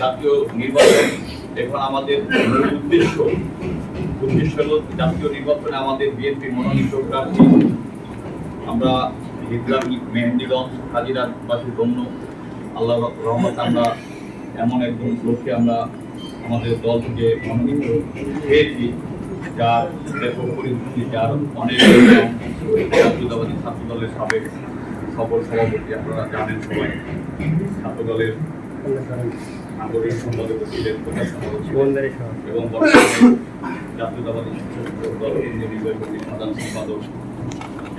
জাতীয় নির্বাচন এখন আমাদের উদ্দেশ্য। উদ্দেশ্য হল জাতীয় নির্বাচনে আমাদের বিএনপি মনোনীত প্রার্থী। আমরা হিজলাম মেহেন্দিগঞ্জ হাজিরাবাসী গণ্য আল্লাহ রহমত আমরা এমন একজন লোককে আমরা আমাদের দল থেকে মনোনীত পেয়েছি যার ব্যাপক পরিস্থিতি যার অনেক জাতীয়তাবাদী ছাত্র দলের সাবেক সফল সভাপতি আপনারা জানেন সবাই। ছাত্র দলের নাগরিক সম্পাদক ছিলেন এবং জাতীয়তাবাদী দল কেন্দ্রীয় নির্বাহী কমিটির সাধারণ সম্পাদক।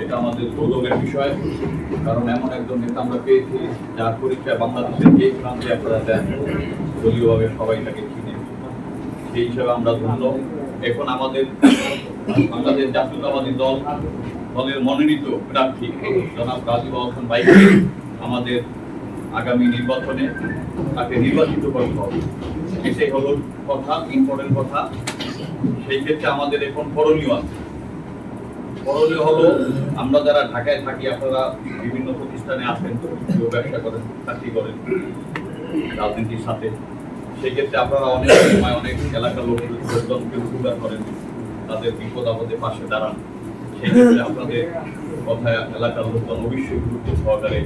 এটা আমাদের গৌরবের বিষয় কারণ এমন একজন নেতা আমরা পেয়েছি যার পরিচয় বাংলাদেশের যে প্রান্তে আপনারা দেন দলীয়ভাবে সবাই তাকে চিনে। সেই হিসাবে আমরা ধন্য। এখন আমাদের বাংলাদেশ জাতীয়তাবাদী দল দলের মনোনীত প্রার্থী জনাব রাজীব হাসান বাইকে আমাদের আগামী নির্বাচনে তাকে নির্বাচিত করতে হবে। এটাই হল কথা ইম্পর্টেন্ট কথা। সেই ক্ষেত্রে আমাদের এখন করণীয় আছে। করণীয় হলো আমরা যারা ঢাকায় থাকি, আপনারা বিভিন্ন প্রতিষ্ঠানে আসেন, কেউ ব্যবসা করেন, চাকরি করেন, রাজনীতির সাথে। সেই ক্ষেত্রে আপনারা অনেক সময় অনেক এলাকার লোকজনকে উপকার করেন, তাদের বিপদ আপদে পাশে দাঁড়ান। সেই ক্ষেত্রে আপনাদের কথা এলাকার লোকজন অবশ্যই গুরুত্ব সহকারে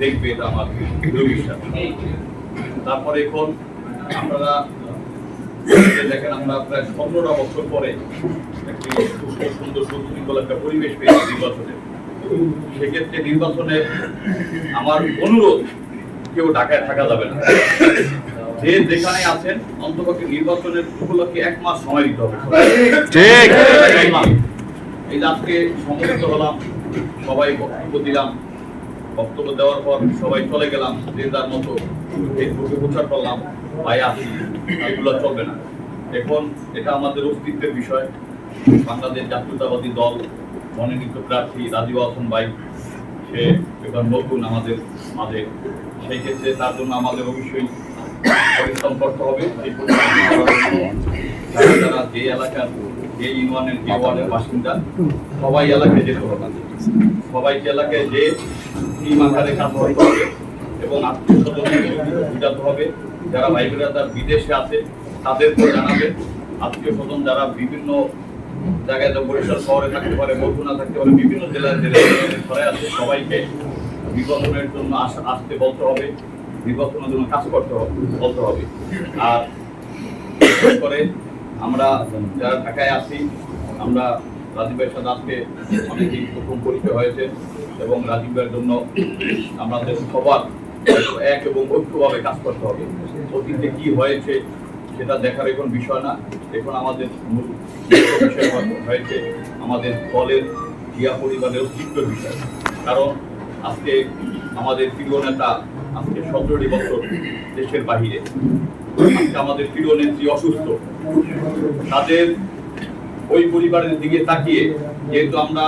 দেখবে এটা আমার দৃঢ় বিশ্বাস তারপরে এখন আপনারা দেখেন আমরা প্রায় পনেরোটা বছর পরে একটি সুস্থ সুন্দর সুশৃঙ্খল একটা পরিবেশ পেয়েছি নির্বাচনে। সেক্ষেত্রে নির্বাচনে আমার অনুরোধ কেউ ঢাকায় থাকা যাবে না। যে যেখানে আছেন অন্তপক্ষে নির্বাচনের উপলক্ষে এক মাস সময় দিতে হবে। ঠিক। এই আজকে সম্মিলিত হলাম সবাই বক্তব্য দিলাম। বক্তব্য দেওয়ার পর সবাই চলে গেলাম, যে যার মতো ফেসবুকে প্রচার করলাম, ভাই আসি, এগুলো চলবে না। এখন এটা আমাদের অস্তিত্বের বিষয়। বাংলাদেশ জাতীয়তাবাদী দল, মনোনীত প্রার্থী রাজীব হাসান ভাই, সে এবার নতুন আমাদের মাঝে। সেই ক্ষেত্রে তার জন্য আমাদের অবশ্যই পরিশ্রম করতে হবে। যারা যে এলাকার, যে ইউনিয়নের, যে ওয়ার্ডের বাসিন্দা, সবাই এলাকায় যেতে হবে। সবাইকে এলাকায় যে আকারে কাজ করতে হবে এবং আত্মীয় স্বজনকে হবে। যারা ভাই তার বিদেশে আছে তাদেরকে জানাবে। আত্মীয় স্বজন যারা বিভিন্ন জায়গায় বরিশাল শহরে থাকতে পারে, বরগুনা থাকতে পারে, বিভিন্ন জেলার জেলায় ঘরে আছে, সবাইকে নির্বাচনের জন্য আস- আসতে বলতে হবে। নির্বাচনের জন্য কাজ করতে হবে, বলতে হবে। আর বিশেষ করে আমরা যারা ঢাকায় আছি, আমরা রাজীব ভাইয়ের সাথে আজকে অনেকেই প্রথম পরিচয় হয়েছে। এবং রাজীব ভাইয়ের জন্য আমাদের সবার এক এবং ঐক্যভাবে কাজ করতে হবে। অতীতে কি হয়েছে সেটা দেখার এখন বিষয় না। এখন আমাদের মূল বিষয় হয়েছে আমাদের দলের ক্রিয়া পরিবারের অস্তিত্বের বিষয়। কারণ আজকে আমাদের প্রিয় নেতা আজকে সতেরোটি বছর দেশের বাহিরে। আমাদের প্রিয় নেত্রী অসুস্থ। তাদের ওই পরিবারের দিকে তাকিয়ে যেহেতু আমরা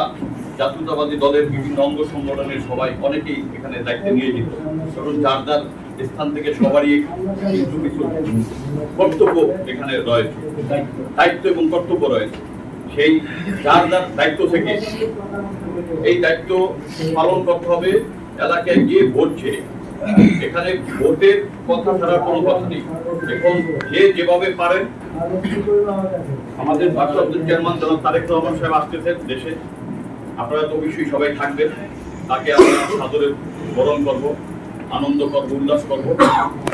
জাতীয়তাবাদী দলের বিভিন্ন অঙ্গ সংগঠনের সবাই অনেকেই এখানে দায়িত্ব নিয়ে যেত কারণ যার যার স্থান থেকে সবারই কিছু কিছু কর্তব্য এখানে রয়েছে। দায়িত্ব এবং কর্তব্য রয়েছে। সেই যার যার দায়িত্ব থেকে এই দায়িত্ব পালন করতে হবে, এলাকায় গিয়ে ভোট এখানে ভোটের কথা ছাড়া কোনো কথা নেই। এখন যে যেভাবে পারেন। আমাদের ভারপ্রাপ্ত চেয়ারম্যান জনাব তারেক রহমান সাহেব আসতেছেন দেশে। আপনারা তো অবশ্যই সবাই থাকবেন। তাকে আমরা সাদরে বরণ করব, আনন্দ করব, উল্লাস করব।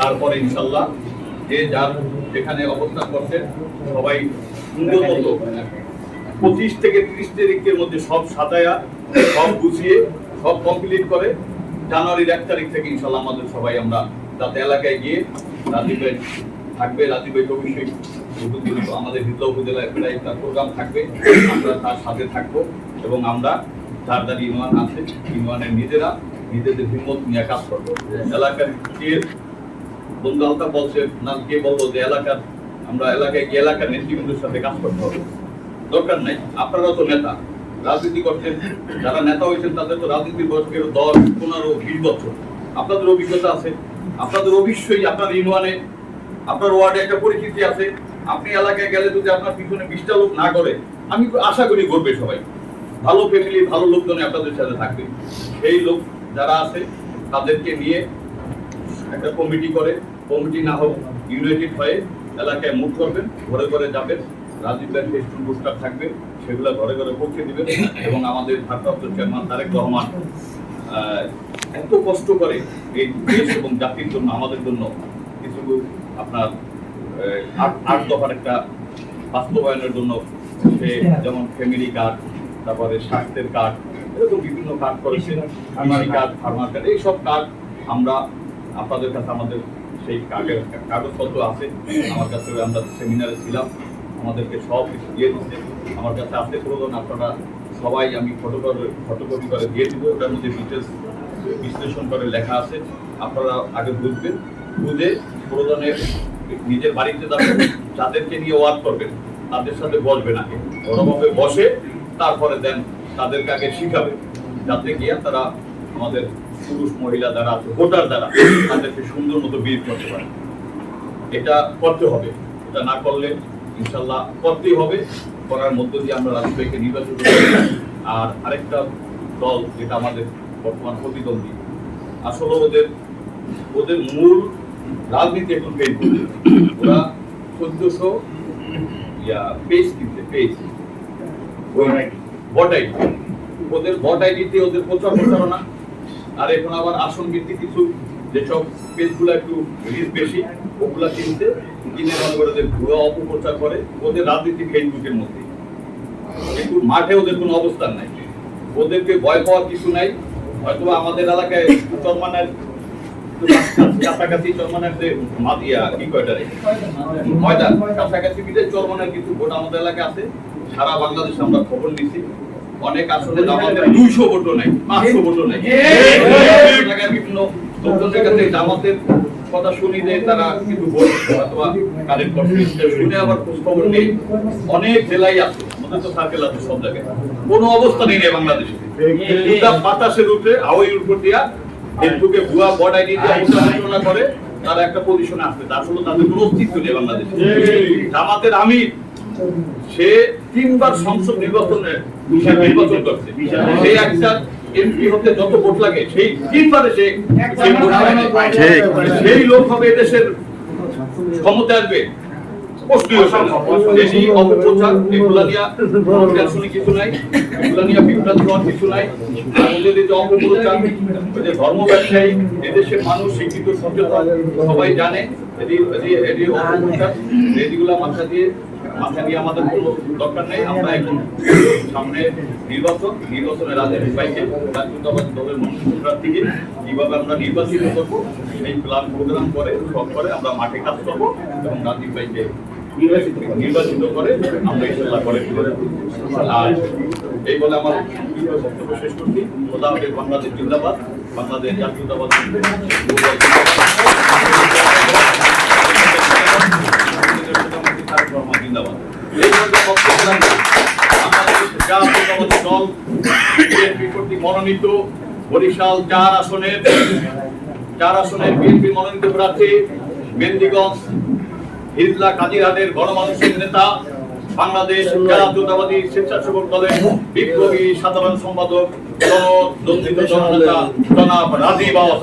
তারপরে ইনশাল্লাহ যে যার যেখানে অবস্থান করছেন সবাই সুন্দর পঁচিশ থেকে ত্রিশ তারিখের মধ্যে সব সাজায়া, সব গুছিয়ে, সব কমপ্লিট করে জানুয়ারির এক তারিখ থেকে ইনশাল্লাহ আমাদের সবাই আমরা যাতে এলাকায় গিয়ে রাজীব ভাই থাকবে। রাজীব ভাই অবশ্যই আমাদের হিজলা উপজেলায় প্রায় একটা প্রোগ্রাম থাকবে। আমরা তার সাথে থাকব। এবং আমরা যার ইউনিয়ন আছে ইউনিয়নের নিজেরা নিজেদের হিম্মত নিয়ে কাজ করব। এলাকার কে বন্ধু আলতা বলছে, না, কে বলব যে এলাকার, আমরা এলাকায় গিয়ে এলাকার নেতৃবৃন্দের সাথে কাজ করতে হবে। দরকার নাই আপনারা তো নেতা, রাজনীতি করছেন, যারা নেতা হয়েছেন তাদের তো রাজনীতির বয়স কেউ দশ, পনেরো, বিশ বছর। আপনাদের অভিজ্ঞতা আছে, আপনাদের অবশ্যই আপনার ইউনিয়নে আপনার ওয়ার্ডে একটা পরিচিতি আছে। আপনি এলাকায় গেলে যদি আপনার পিছনে বিশটা লোক না করে, আমি আশা করি করবে সবাই। ভালো ফ্যামিলি ভালো লোকজন আপনাদের সাথে থাকবে। সেই লোক যারা আছে, তাদেরকে নিয়ে একটা কমিটি করে। কমিটি না হোক ইউনাইটেড হয়ে এলাকায় মুভ করবেন, ঘরে ঘরে যাবেন, রাজীব ভাইয়ের ফেস্টুন পোস্টার থাকবে, সেগুলো ঘরে ঘরে পৌঁছে দিবেন এবং আমাদের ভারপ্রাপ্ত চেয়ারম্যান তারেক রহমান এত কষ্ট করে এই দেশ এবং জাতির জন্য, আমাদের জন্য কিছু আপনার আট আট দফার একটা বাস্তবায়নের জন্য সে যেমন ফ্যামিলি কার্ড তারপরে স্বাস্থ্যের কার্ড এরকম বিভিন্ন কার্ড করেছে কৃষি কার্ড ফার্মার কার্ড এইসব কার্ড আমরা আপনাদের কাছে আমাদের সেই কার্ডের কাগজপত্র আছে। আমার কাছে আমরা সেমিনারে ছিলাম, আমাদেরকে সব কিছু দিয়ে দিচ্ছে। আমার কাছে আছে প্রয়োজন, আপনারা সবাই আমি ফটোকপি ফটোকপি করে দিয়ে দিব, ওটার মধ্যে ডিটেলস বিশ্লেষণ করে লেখা আছে। আপনারা আগে বুঝবেন, বুঝে প্রয়োজনের নিজের বাড়িতে যাদেরকে নিয়ে ওয়ার্ক করবেন, তাদের সাথে বসবেন আগে। বড়ভাবে বসে তারপরে দেন তাদেরকে আগে শিখাবে। যাতে গিয়ে তারা আমাদের পুরুষ মহিলা যারা আছে, ভোটার যারা, তাদেরকে সুন্দর মতো বিয়ে করতে পারে। এটা করতে হবে। এটা না করলে ইনশাল্লাহ করতেই হবে। করার মধ্য দিয়ে আমরা রাজশাহীকে নির্বাচন করি। আর আরেকটা দল যেটা আমাদের বর্তমান প্রতিদ্বন্দ্বী, আসলে ওদের ওদের মূল রাজনীতি এখন পেজ ওরা চোদ্দশো, ইয়া পেজ কিনতে পেজ ভোট আইডি ওদের ভোট আইডিতে ওদের প্রচার আর এখন আবার আসন কিছু যেসব পেজগুলো একটু বেশি কিনতে কিনে মনে করে অপপ্রচার করে ওদের রাজনীতি ফেসবুকের মধ্যে। কিন্তু মাঠে ওদের কোনো অবস্থান নাই। ওদেরকে ভয় পাওয়ার কিছু নাই। হয়তো আমাদের এলাকায় চরমানের কাছাকাছি চরমানের যে মাদিয়া, কি কয়টারে ময়দান। কাছাকাছি চরমানের কিছু ভোট আমাদের এলাকায় আছে। সারা বাংলাদেশে আমরা খবর নিছি। অনেক আসলে আমাদের দুইশো ভোটও নাই। পাঁচশো ভোটও নাই। জায়গায় বিভিন্ন লোকজনের কাছে জামাতের কথা শুনি তারা কিন্তু ভোট অথবা করছে শুনে আবার খোঁজ খবর নেই। অনেক জেলায় আছে আমাদের তো সার্কেল আছে সব জায়গায়। কোনো অবস্থা নেই বাংলাদেশে। বাতাসের উপরে হাওয়াই উপর দিয়া ফেসবুকে ভুয়া বড আইডি দিয়ে আলোচনা করে তারা একটা পজিশনে আসছে। আসলে তাদের কোনো অস্তিত্ব নেই বাংলাদেশে। জামাতের আমি সে তিনবার সংসদ নির্বাচনে নির্বাচন করছে। সেই একটা এমপি হতে যত ভোট লাগে সেই তিনবারে সে। সেই লোক হবে এদেশের ক্ষমতা আসবে। ধর্ম ব্যবসায়ী এদেশের মানুষ শিক্ষিত সচেতন সবাই জানে মাথা দিয়ে মাথা দিয়ে আমাদের কোনো দরকার নেই। আমরা নির্বাচন নির্বাচনের নির্বাচিত করে আমরা নির্বাচিত করে আমরা আর এই বলে আমার বক্তব্য শেষ করছি। খোদা বাংলাদেশ জিন্দাবাদ, বাংলাদেশ জাতীয়তাবাদ মনোনীত বরিশাল চার আসনের চার আসনের বিএনপি মনোনীত প্রার্থী মেন্দিগঞ্জ হিজলা কাজিরহাটের গণমানুষের নেতা বাংলাদেশ জাতীয়তাবাদী স্বেচ্ছাসেবক দলের বিপ্লবী সাধারণ সম্পাদক জনদন্দিত জননেতা জনাব রাজীব আওয়াজ